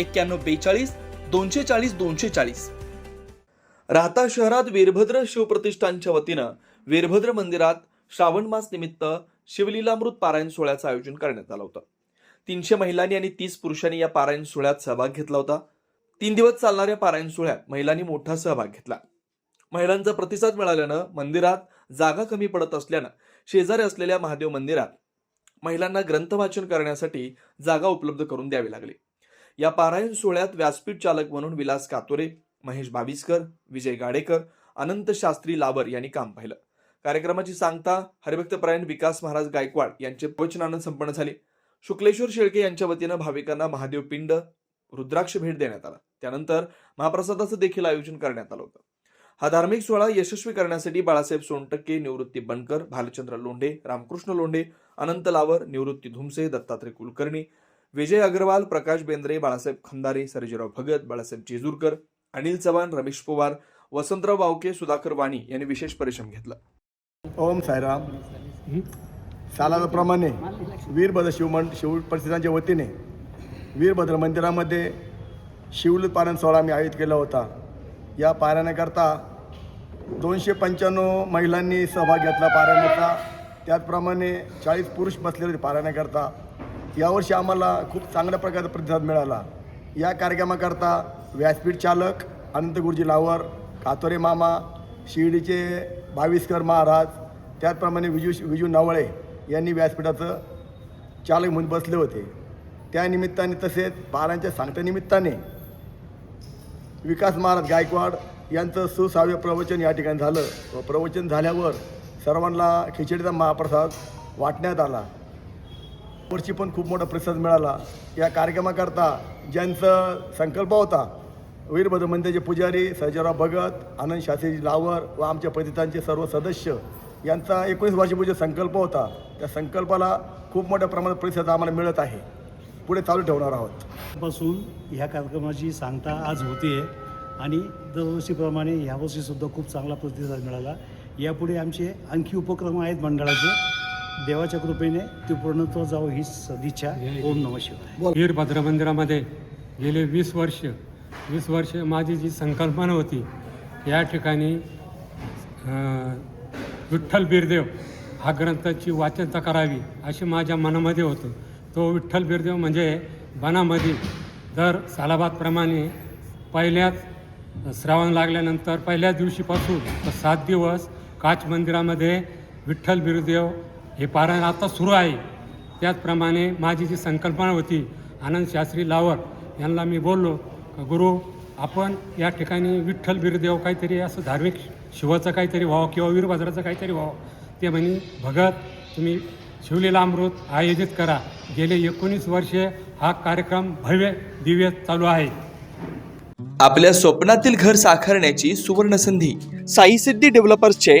एक्क्याण्णव बेचाळीस दोनशे चाळीस दोनशे चाळीस. राहता शहरात वीरभद्र शिवप्रतिष्ठानच्या वतीनं वीरभद्र मंदिरात श्रावण मास निमित्त शिवलीलामृत पारायण सोहळ्याचं आयोजन करण्यात आलं होतं. तीनशे महिलांनी आणि तीस पुरुषांनी या पारायण सोहळ्यात सहभाग घेतला होता. तीन दिवस चालणाऱ्या पारायण सोहळ्यात महिलांनी मोठा सहभाग घेतला. महिलांचा प्रतिसाद मिळाल्यानं मंदिरात जागा कमी पडत असल्यानं शेजारी असलेल्या महादेव मंदिरात महिलांना ग्रंथ वाचन करण्यासाठी जागा उपलब्ध करून द्यावी लागली. या पारायण सोहळ्यात व्यासपीठ चालक म्हणून विलास कातोरे महेश बाविस्कर विजय गाडेकर अनंत शास्त्री लावर यांनी काम पाहिलं. कार्यक्रमाची सांगता हरिभक्तपरायण विकास महाराज गायकवाड यांचे प्रवचनानं संपन्न झाले. शुक्लेश्वर शेळके यांच्या वतीनं भाविकांना महादेव पिंड रुद्राक्ष भेट देण्यात आला. त्यानंतर महाप्रसादाचं देखील आयोजन करण्यात आलं होतं. हा धार्मिक सोहळा यशस्वी करण्यासाठी बाळासाहेब सोनटक्के निवृत्ती बनकर भालचंद्र लोंढे रामकृष्ण लोंढे अनंत लावर निवृत्ती धुमसे दत्तात्रय कुलकर्णी विजय अग्रवाल प्रकाश बेंद्रे बाळासाहेब खंदारे सर्जेराव भगत बाळासाहेब जेजूरकर अनिल चव्हाण रमेश पवार वसंतराव बावके सुधाकर वाणी यांनी विशेष परिश्रम घेतला. ओम सायराम सालाप्रमाणे वीरभद्र शिवमं शिव परिषदांच्या वतीने वीरभद्र मंदिरामध्ये शिवलपारण सोहळा आम्ही आयोजित केला होता. या पारायणाकरता दोनशे पंच्याण्णव महिलांनी सहभाग घेतला पारायणाचा त्याचप्रमाणे चाळीस पुरुष बसलेले होते पारायणाकरता यावर्षी आम्हाला खूप चांगल्या प्रकारचा प्रतिसाद मिळाला. या कार्यक्रमाकरता व्यासपीठ चालक अनंत गुरुजी लावर कातोरे मामा शिर्डीचे बावीसकर महाराज त्याचप्रमाणे विजू विजू नवळे यांनी व्यासपीठाचं चालक म्हणून बसले होते. त्यानिमित्ताने तसेच बारांच्या सांगत्यानिमित्ताने विकास महाराज गायकवाड यांचं सुसाव्य प्रवचन या ठिकाणी झालं. व प्रवचन झाल्यावर सर्वांना खिचडीचा महाप्रसाद वाटण्यात आला. वर्षी पण खूप मोठा प्रतिसाद मिळाला. या कार्यक्रमाकरता ज्यांचा संकल्प होता वीरभद्र मंदिराचे पुजारी सर्जेराव भगत आनंद शास्त्री लावर व आमच्या पतितांचे सर्व सदस्य यांचा एकोणीस वर्षापूर्वी संकल्प होता. त्या संकल्पाला खूप मोठ्या प्रमाणात प्रतिसाद आम्हाला मिळत आहे. पुढे चालू ठेवणार आहोत. पासून ह्या कार्यक्रमाची सांगता आज होते आणि दरवर्षीप्रमाणे ह्यावर्षीसुद्धा खूप चांगला प्रतिसाद मिळाला. यापुढे आमचे आणखी उपक्रम आहेत मंडळाचे. देवाच्या कृपेने ते पूर्णत्व जावं ही सदिच्छा. ओम नम शिवाय. वीरभद्र मंदिरामध्ये गेले वीस वर्ष. वीस वर्ष माझी जी संकल्पना होती या ठिकाणी विठ्ठल बिरदेव हा ग्रंथाची वाचनता करावी अशी माझ्या मनामध्ये होतं. तो विठ्ठल बिरदेव म्हणजे बनामध्ये दर सालाबादप्रमाणे पहिल्याच श्रावण लागल्यानंतर पहिल्याच दिवशीपासून तर सात दिवस काच मंदिरामध्ये विठ्ठल बिरदेव हे पारायण आता सुरू आहे. त्याचप्रमाणे माझी जी संकल्पना होती आनंद शास्त्री लावर यांना मी बोललो गुरु आपण या ठिकाणी विठ्ठल बिरदेव काहीतरी असं धार्मिक शिवाचं काहीतरी व्हावं किंवा वीरभद्राचं काहीतरी व्हावं. ते म्हणे भगत तुम्ही शिवलीला अमृत आयोजित करा. गेले एकोणीस वर्षे हा कार्यक्रम भव्य दिव्य चालू आहे. आपल्या स्वप्नातील घर साकारण्याची सुवर्ण संधी साई सिद्धी डेव्हलपर्सचे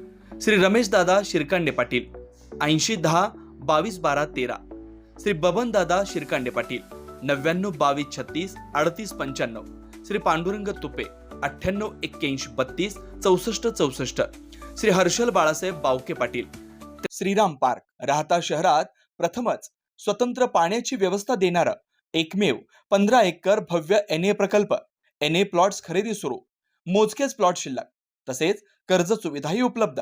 श्री रमेश दादा शिरकांडे पाटील ऐंशी दहा बावीस बारा तेरा. श्री बबन दादा शिरकांडे पाटील नव्याण्णव बावीस छत्तीस अडतीस पंच्याण्णव. श्री पांडुरंग तुपे अठ्ठ्याण्णव एक्क्याऐंशी बत्तीस चौसष्ट चौसष्ट. श्री हर्षल बाळासाहेब बावके पाटील श्रीराम पार्क राहता शहरात प्रथमच स्वतंत्र पाण्याची व्यवस्था देणारं एकमेव पंधरा एकर भव्य एन ए प्रकल्प एन ए प्लॉट्स खरेदी सुरू. मोजकेच प्लॉट शिल्लक तसेच कर्ज सुविधाही उपलब्ध.